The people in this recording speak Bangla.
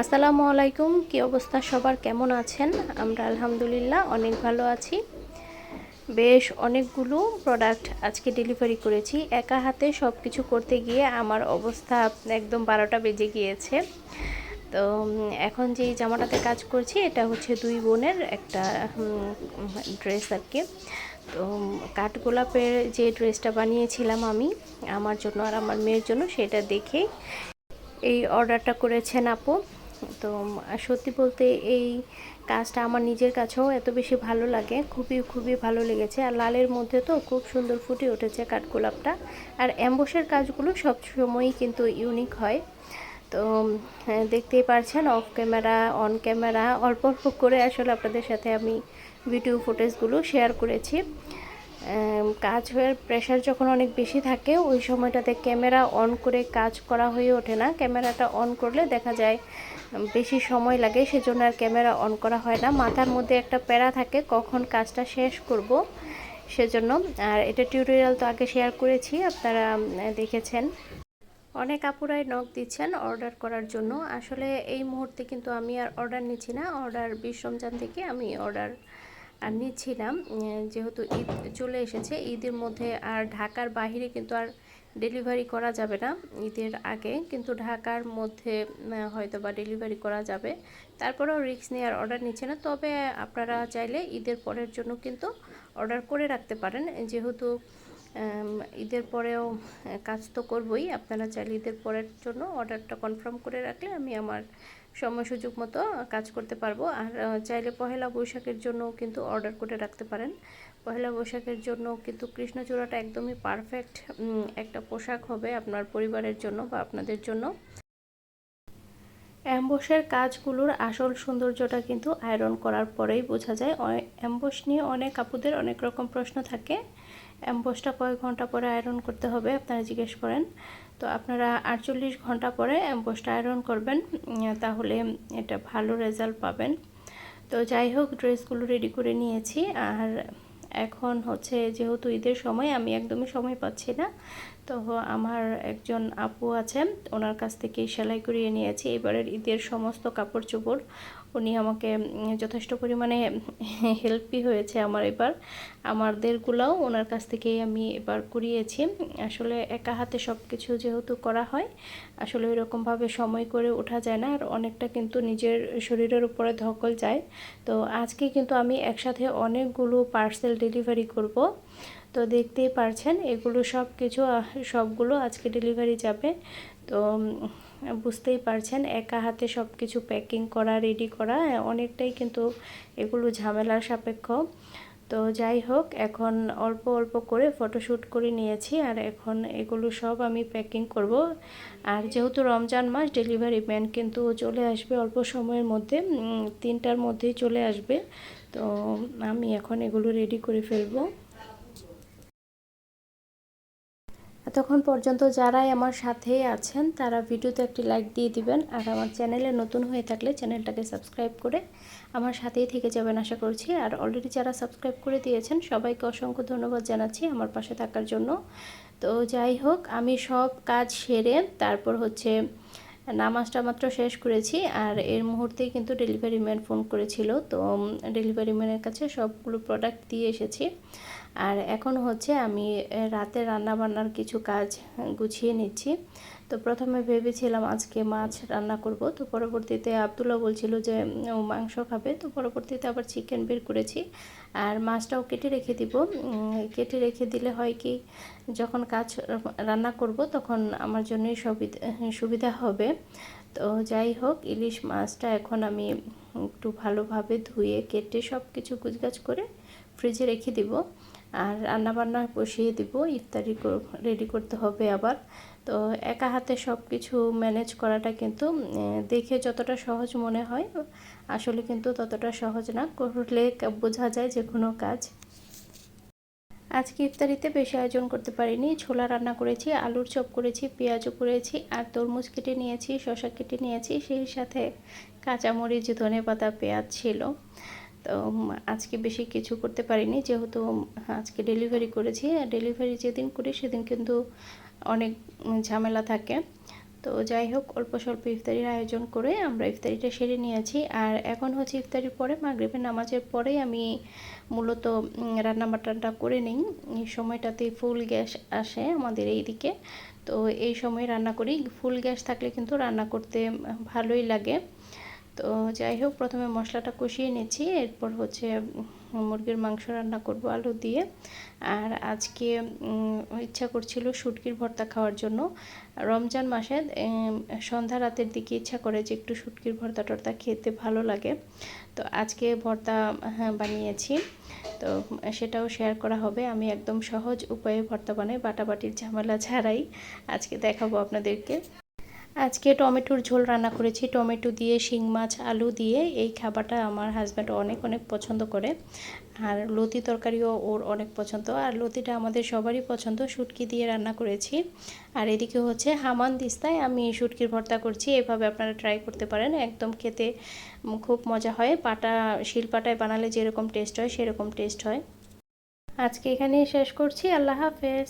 আসসালামু আলাইকুম, কি অবস্থা সবার? কেমন আছেন? আমরা আলহামদুলিল্লাহ অনেক ভালো আছি। বেশ অনেকগুলো প্রোডাক্ট আজকে ডেলিভারি করেছি। একা হাতে সব কিছু করতে গিয়ে আমার অবস্থা একদম বারোটা বেজে গিয়েছে। তো এখন যে জামাটাতে কাজ করছি, এটা হচ্ছে দুই বোনের একটা ড্রেস আর কি তো, কাঠগোলাপের যে ড্রেসটা বানিয়েছিলাম আমি, আমার জন্য আর আমার মেয়ের জন্য, সেটা দেখে এই অর্ডারটা করেছেন আপু। তো সত্যি বলতে এই কাজটা আমার নিজের কাছেও এত বেশি ভালো লাগে, খুবই খুবই ভালো লেগেছে। আর লালের মধ্যে তো খুব সুন্দর ফুটে উঠেছে কাঠগোলাপটা আর অ্যাম্বসের কাজগুলো সব সময়ই কিন্তু ইউনিক হয়। তো দেখতেই পারছেন অফ ক্যামেরা অন ক্যামেরা অল্প অল্প করে আসলে আপনাদের সাথে আমি ভিডিও ফুটেজগুলো শেয়ার করেছি। কাজ হয়ে প্রেশার যখন অনেক বেশি থাকে, ওই সময়টাতে ক্যামেরা অন করে কাজ করা হয়ে ওঠে না। ক্যামেরাটা অন করলে দেখা যায় বেশি সময় লাগে, সেজন্য আর ক্যামেরা অন করা হয় না। মাথার মধ্যে একটা প্যারা থাকে, কখন কাজটা শেষ করব, সেজন্য। আর এটা টিউটোরিয়াল তো আগে শেয়ার করেছি, আপনারা দেখেছেন। অনেক আপুরাই নখ দিচ্ছেন অর্ডার করার জন্য। আসলে এই মুহূর্তে কিন্তু আমি আর অর্ডার নিচ্ছি না। অর্ডার বিশ রমজান থেকে আমি অর্ডার আর নিচ্ছিলাম যেহেতু ঈদ চলে এসেছে, ঈদের মধ্যে আর ঢাকার বাহিরে কিন্তু আর ডেলিভারি করা যাবে না ঈদের আগে। কিন্তু ঢাকার মধ্যে হয়তো বা ডেলিভারি করা যাবে। তারপরেও রিক্স নিয়ে আর অর্ডার নিচ্ছে না। তবে আপনারা চাইলে ঈদের পরের জন্য কিন্তু অর্ডার করে রাখতে পারেন। যেহেতু ঈদের পরেও কাজ তো করবই। আপনারা চাইলে ঈদের পরের জন্য অর্ডারটা কনফার্ম করে রাখলে আমি আমার সময় সুযোগ মতো কাজ করতে পারব। আর চাইলে পহেলা বৈশাখের জন্য কিন্তু অর্ডার করে রাখতে পারেন। পহেলা বৈশাখের জন্য কিন্তু কৃষ্ণচূড়াটা একদমই পারফেক্ট একটা পোশাক হবে আপনার পরিবারের জন্য বা আপনাদের জন্য। অ্যাম্বসের কাজগুলোর আসল সৌন্দর্যটা কিন্তু আয়রন করার পরেই বোঝা যায়। অ্যাম্বস নিয়ে অনেক আপুদের অনেক রকম প্রশ্ন থাকে। অ্যাম্বসটা কয়েক ঘণ্টা পরে আয়রন করতে হবে, আপনারা জিজ্ঞেস করেন। তো আপনারা আটচল্লিশ ঘণ্টা পরে অ্যাম্বসটা আয়রন করবেন তাহলে এটা ভালো রেজাল্ট পাবেন। তো যাই হোক, ড্রেসগুলো রেডি করে নিয়েছি। আর এখন হচ্ছে, যেহেতু ঈদের সময়, আমি একদমই সময় পাচ্ছি না। তো আমার একজন আপু আছে ওনার কাছ থেকে সেলাই করিয়ে নিয়েছি। এবারের ঈদের সমস্ত কাপড় চোপড় উনি আমাকে যথেষ্ট পরিমাণে হেল্পই হয়েছে আমার এবার। আমাদেরগুলোও ওনার কাছ থেকেই আমি এবার করিয়েছি। আসলে একা হাতে সব কিছু যেহেতু করা হয়, আসলে ওইরকমভাবে সময় করে ওঠা যায় না, আর অনেকটা কিন্তু নিজের শরীরের উপরে ধকল যায়। তো আজকে কিন্তু আমি একসাথে অনেকগুলো পার্সেল ডেলিভারি করব। তো দেখতেই পারছেন, এগুলো সব কিছু সবগুলো আজকে ডেলিভারি যাবে। তো বুঝতেই পারছেন, একা হাতে সব কিছু প্যাকিং করা রেডি করা, অনেকটাই কিন্তু এগুলো ঝামেলার সাপেক্ষ। তো যাই হোক, এখন অল্প অল্প করে ফটোশ্যুট করে নিয়েছি আর এখন এগুলো সব আমি প্যাকিং করব। আর যেহেতু রমজান মাস ডেলিভারি ম্যান কিন্তু চলে আসবে অল্প সময়ের মধ্যে তিনটার মধ্যেই চলে আসবে। তো, আমি এখন এগুলো রেডি করে ফেলব। এতক্ষণ পর্যন্ত যারাই আমার সাথেই আছেন, তারা ভিডিওতে একটি লাইক দিয়ে দিবেন। আর আমার চ্যানেলে নতুন হয়ে থাকলে চ্যানেলটাকে সাবস্ক্রাইব করে আমার সাথেই থেকে যাবেন আশা করছি। আর অলরেডি যারা সাবস্ক্রাইব করে দিয়েছেন, সবাইকে অসংখ্য ধন্যবাদ জানাচ্ছি আমার পাশে থাকার জন্য। তো যাই হোক, আমি সব কাজ সেরে তারপর হচ্ছে নামাজটা মাত্র শেষ করেছি আর এর মুহূর্তেই কিন্তু ডেলিভারি ম্যান ফোন করেছিল। তো ডেলিভারি ম্যানের কাছে সবগুলো প্রোডাক্ট দিয়ে এসেছি। আর এখন হচ্ছে আমি রাতে রান্না বান্নার কিছু কাজ গুছিয়ে নিচ্ছি। তো প্রথমে ভেবেছিলাম আজকে মাছ রান্না করব। তো পরবর্তীতে আবদুল্লাহ বলছিল যে ও মাংস খাবে। তো পরবর্তীতে আবার চিকেন বের করেছি। আর মাছটাও কেটে রেখে দিব। কেটে রেখে দিলে হয় কি, যখন কাজ রান্না করব, তখন আমার জন্যই সুবিধা হবে। তো যাই হোক, ইলিশ মাছটা এখন আমি একটু ভালোভাবে ধুয়ে, কেটে সব কিছু গুজগাছ করে ফ্রিজে রেখে দিব। আর রান্নাবান্না বসিয়ে দিব, ইফতারি রেডি করতে হবে আবার। তো একা হাতে সব কিছু ম্যানেজ করাটা কিন্তু দেখে যতটা সহজ মনে হয়, আসলে কিন্তু ততটা সহজ না। করলে বোঝা যায় যে কোনো কাজ। আজকে ইফতারিতে বেশি আয়োজন করতে পারিনি। ছোলা রান্না করেছি, আলুর চপ করেছি, পেঁয়াজও করেছি, আর তরমুজ কেটে নিয়েছি শশা কেটে নিয়েছি। সেই সাথে কাঁচামরিচ ধনে পাতা পেঁয়াজ ছিল। তো আজকে বেশি কিছু করতে পারিনি। যেহেতু আজকে ডেলিভারি করেছি। আর ডেলিভারি যেদিন করি, সেদিন কিন্তু অনেক ঝামেলা থাকে। তো যাই হোক, অল্প স্বল্প ইফতারির আয়োজন করে আমরা ইফতারিটা সেরে নিয়েছি। আর এখন হচ্ছে ইফতারির পরে, মাগরিবের নামাজের পরেই আমি মূলত রান্না বান্নাটা করে নিই। এই সময়টাতে ফুল গ্যাস আসে আমাদের এই দিকে তো এই সময় রান্না করি। ফুল গ্যাস থাকলে কিন্তু রান্না করতে ভালোই লাগে। তো যাই হোক প্রথমে মশলাটা কষিয়ে নিচ্ছি। এরপর হচ্ছে মুরগির মাংস রান্না করব আলু দিয়ে। আর আজকে ইচ্ছা করছিল শুটকির ভর্তা খাওয়ার জন্য। রমজান মাসে সন্ধ্যা রাতের দিকে ইচ্ছা করে যে একটু শুটকির ভর্তা টর্তা খেতে ভালো লাগে। তো আজকে ভর্তা হ্যাঁ, বানিয়েছি। তো সেটাও শেয়ার করা হবে। আমি একদম সহজ উপায়ে ভর্তা বানাই বাটাবাটির ঝামেলা ছাড়াই আজকে দেখাবো আপনাদেরকে। আজকে টমেটোর ঝোল রান্না করেছি। টমেটো দিয়ে, শিং মাছ, আলু দিয়ে এই খাবারটা আমার হাজব্যান্ড অনেক অনেক পছন্দ করে। আর লতি তরকারিও ওর অনেক পছন্দ। আর লতিটা আমাদের সবারই পছন্দ। শুটকি দিয়ে রান্না করেছি। আর এদিকে হচ্ছে হামান দিস্তায় আমি শুটকির ভর্তা করছি। এভাবে আপনারা ট্রাই করতে পারেন। একদম খেতে খুব মজা হয়। পাটা, শিলপাটায় বানালে যেরকম টেস্ট হয়, সেরকম টেস্ট হয়। আজকে এখানেই শেষ করছি। আল্লাহ হাফেজ।